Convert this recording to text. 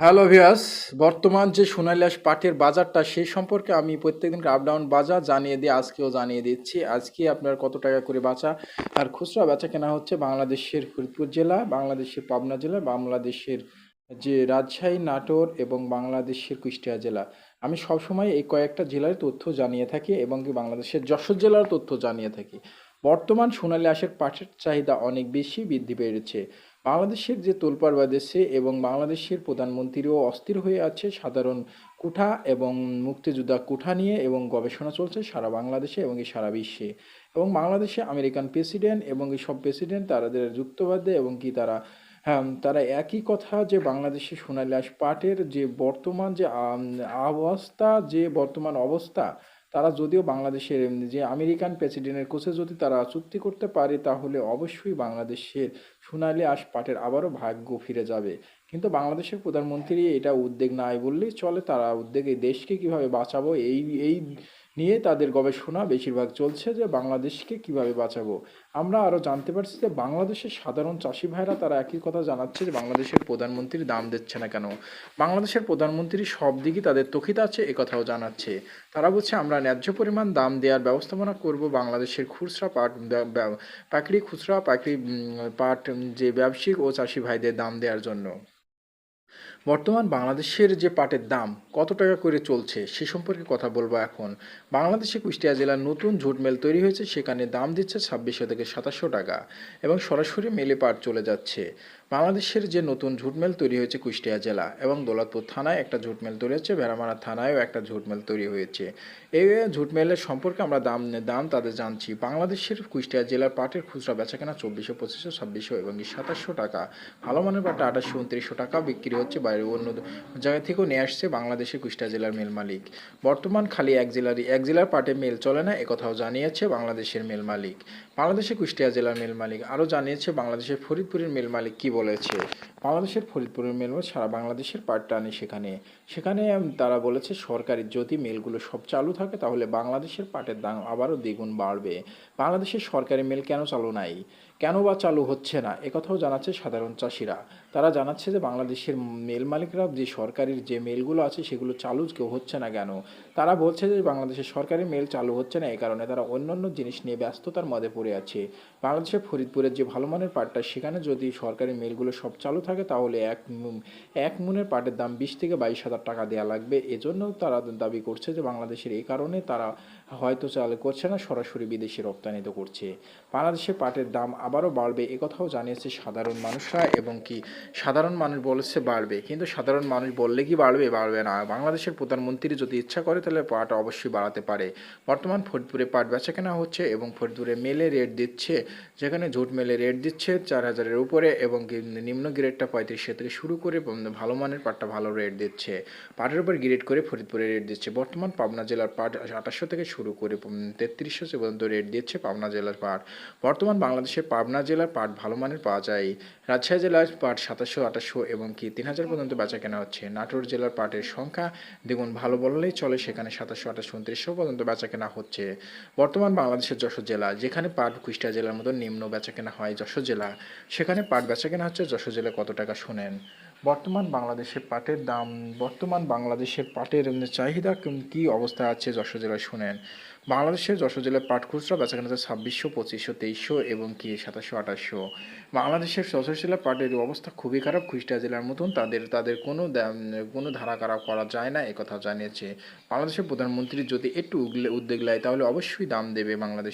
Hello ভিয়াস বর্তমান যে সোনালিয়াস পাটের বাজারটা সেই সম্পর্কে আমি প্রত্যেকদিন আপ ডাউন বাজার জানিয়ে দিয়ে, আজকেও জানিয়ে দিচ্ছি। আজকে আপনার কত টাকা করে বাঁচা আর খুচরা বেচা কেনা হচ্ছে বাংলাদেশের ফরিদপুর জেলা, বাংলাদেশের পাবনা জেলা, বাংলাদেশের যে রাজশাহী, নাটোর এবং বাংলাদেশের কুষ্টিয়া জেলা। আমি সবসময় এই কয়েকটা জেলার তথ্য জানিয়ে থাকি এবং কি বাংলাদেশের যশোর জেলার তথ্য জানিয়ে থাকি। বর্তমান সোনালী আঁশের পাটের চাহিদা অনেক বেশি বৃদ্ধি পেয়েছে। বাংলাদেশের যে তোলপাড় বাঁধেছে এবং বাংলাদেশের প্রধানমন্ত্রীও অস্থির হয়ে আছে সাধারণ কুঠা এবং মুক্তিযোদ্ধা কুঠা নিয়ে এবং গবেষণা চলছে সারা বাংলাদেশে এবং কি সারা বিশ্বে। এবং বাংলাদেশে আমেরিকান প্রেসিডেন্ট এবং এই সব প্রেসিডেন্ট তাদের যুক্তবাদে এবং কি তারা হ্যাঁ তারা একই কথা যে বাংলাদেশে সোনালী আঁশ পাটের যে বর্তমান যে অবস্থা, যে বর্তমান অবস্থা তারা যদিও বাংলাদেশের যে আমেরিকান প্রেসিডেন্টের কোচে যদি তারা চুক্তি করতে পারে, তাহলে অবশ্যই বাংলাদেশের সোনালী আশ পাটের আবারও ভাগ্য ফিরে যাবে। কিন্তু বাংলাদেশের প্রধানমন্ত্রী এটা উদ্বেগ নাই বললেই চলে, তারা উদ্বেগে দেশকে কীভাবে বাঁচাবো, এই এই নিয়ে তাদের গবেষণা বেশিরভাগ চলছে যে বাংলাদেশকে কীভাবে বাঁচাবো। আমরা আরও জানতে পারছি যে বাংলাদেশের সাধারণ চাষি ভাইরা তারা একই কথা জানাচ্ছে যে বাংলাদেশের প্রধানমন্ত্রী দাম দিচ্ছে না কেন। বাংলাদেশের প্রধানমন্ত্রী সব দিকই তাদের তখিত আছে কথাও জানাচ্ছে। তারা বলছে আমরা ন্যায্য পরিমাণ দাম দেওয়ার ব্যবস্থাপনা করব বাংলাদেশের খুচরা পাট ব্যা- খুচরা উম, পাট যে ব্যবসায়িক ও চাষি ভাইদের দাম দেওয়ার জন্য। বর্তমান বাংলাদেশের যে পাটের দাম কত টাকা করে চলছে সে সম্পর্কে কথা বলব এখন। বাংলাদেশে কুষ্টিয়া জেলার নতুন ঝুট মেল তৈরি হয়েছে, সেখানে দাম দিচ্ছে ছাব্বিশশো থেকে সাতাশশো টাকা এবং সরাসরি মেলে পাট চলে যাচ্ছে। বাংলাদেশের যে নতুন ঝুটমেল তৈরি হয়েছে কুষ্টিয়া জেলা এবং দৌলতপুর থানায় একটা ঝুট মেল তৈরি হচ্ছে, ভেড়ামারা থানায়ও একটা ঝুটমেল তৈরি হয়েছে। এই ঝুটমেলের সম্পর্কে আমরা দাম দাম তাদের জানছি। বাংলাদেশের কুষ্টিয়া জেলার পাটের খুচরা বেচাকেনা চব্বিশশো, পঁচিশশো, ছাব্বিশশো এবং সাতাশশো টাকা। ভালো মানের পাটা আঠাশশো, উনত্রিশশো টাকা বিক্রি হচ্ছে, বাইরে অন্য জায়গা থেকেও নিয়ে আসছে বাংলাদেশের কুষ্টিয়া জেলার মেল মালিক। বর্তমান খালি এক জেলারই, এক জেলার পাটে মেল চলে না একথাও জানিয়েছে বাংলাদেশের মেল মালিক। বাংলাদেশের কুষ্টিয়া জেলার মেল মালিক আরও জানিয়েছে বাংলাদেশের ফরিদপুরের মেল মালিক কি বলেছে। বাংলাদেশের ফরিদপুরের মেল সারা বাংলাদেশের পাট টানে সেখানে। সেখানে তারা বলেছে, সরকারি যদি মেলগুলো সব চালু থাকে, তাহলে বাংলাদেশের পাটের দাম আবারও দ্বিগুণ বাড়বে। বাংলাদেশের সরকারি মেল কেন চালু নাই? কেন বা চালু হচ্ছে না? একথাও জানাচ্ছে সাধারণ চাষিরা। তারা জানাচ্ছে যে, বাংলাদেশের মেল মালিকরা যে সরকারের যে মেলগুলো আছে, সেগুলো চালু কেউ হচ্ছে না কেন? তারা বলছে যে, বাংলাদেশের সরকারি মেল চালু হচ্ছে না এই কারণে তারা অন্যান্য জিনিস নিয়ে ব্যস্ততার মধ্যে পড়ে আছে। বাংলাদেশের ফরিদপুরের যে ভালো মানের পাটটা, সেখানে যদি সরকারি মেলগুলো সব চালু থাকে, তাহলে এক এক মুনের পাটের দাম বিশ থেকে বাইশ হাজার টাকা দেওয়া লাগবে। এজন্য তারা দাবি করছে যে, বাংলাদেশের এই কারণে তারা হয়তো চালু করছে না, সরাসরি বিদেশে রপ্তানিত করছে। বাংলাদেশের পাটের দাম আবারও বাড়বে। একথাও জানিয়েছে সাধারণ মানুষরা এবং কি সাধারণ মানুষ বলেছে বাড়বে। কিন্তু সাধারণ মানুষ বললে কি বাড়বে? বাড়বে না। বাংলাদেশের প্রধানমন্ত্রী যদি ইচ্ছা করে তাহলে পাট অবশ্যই বাড়াতে পারে। বর্তমান ফরিদপুরে পাট বেচা কেনা হচ্ছে এবং ফরিদপুরে মেলে রেট দিচ্ছে। যেখানে ঝুট মেলে রেট দিচ্ছে চার হাজারের উপরে এবং নিম্ন গ্রেডটা পঁয়ত্রিশশো থেকে শুরু করে ভালো মানের পাটটা ভালো রেট দিচ্ছে। পাটের উপর গ্রেড করে ফরিদপুরে রেট দিচ্ছে। বর্তমান পাবনা জেলার পাট আঠাশশো থেকে শুরু করে তেত্রিশশো পর্যন্ত রেট দিচ্ছে পাবনা জেলার পাট। বর্তমান বাংলাদেশের পাবনা জেলার পাট ভালো মানের পাওয়া যায়। রাজশাহী জেলার পাট সাতাশশো, আঠাশশো এবং কি তিন হাজার পর্যন্ত বেচা কেনা হচ্ছে। নাটোর জেলার পাটের সংখ্যা দ্বিগুণ ভালো বললেই চলে, সেখানে সাতাশশো, আঠাশশো, উনত্রিশশো পর্যন্ত বেচা কেনা হচ্ছে। বর্তমান বাংলাদেশের যশোর জেলা, যেখানে পাট কুষ্টিয়া জেলার মতো নিম্ন বেচা কেনা হয় যশোর জেলা, সেখানে পাট বেচা কেনা হচ্ছে যশোর জেলা কত টাকা শোনেন? বর্তমান বাংলাদেশের পাটের দাম, বর্তমান বাংলাদেশের পাটের চাহিদা কি অবস্থা আছে যশোর জেলায় শুনেন। বাংলাদেশের যশোর জেলায় পাট খুচরা বেচাকেনা হচ্ছে ছাব্বিশশো, পঁচিশশো, তেইশশো এবং কি সাতাশশো, আঠাশশো। বাংলাদেশের যশোর জেলার পাটের অবস্থা খুবই খারাপ। খুচরা জেলার মতন তাদের তাদের কোনো কোনো ধারা কারা যায় না একথা জানিয়েছে। বাংলাদেশের প্রধানমন্ত্রী যদি একটু উদ্যোগ নেয় তাহলে অবশ্যই দাম দেবে বাংলাদেশ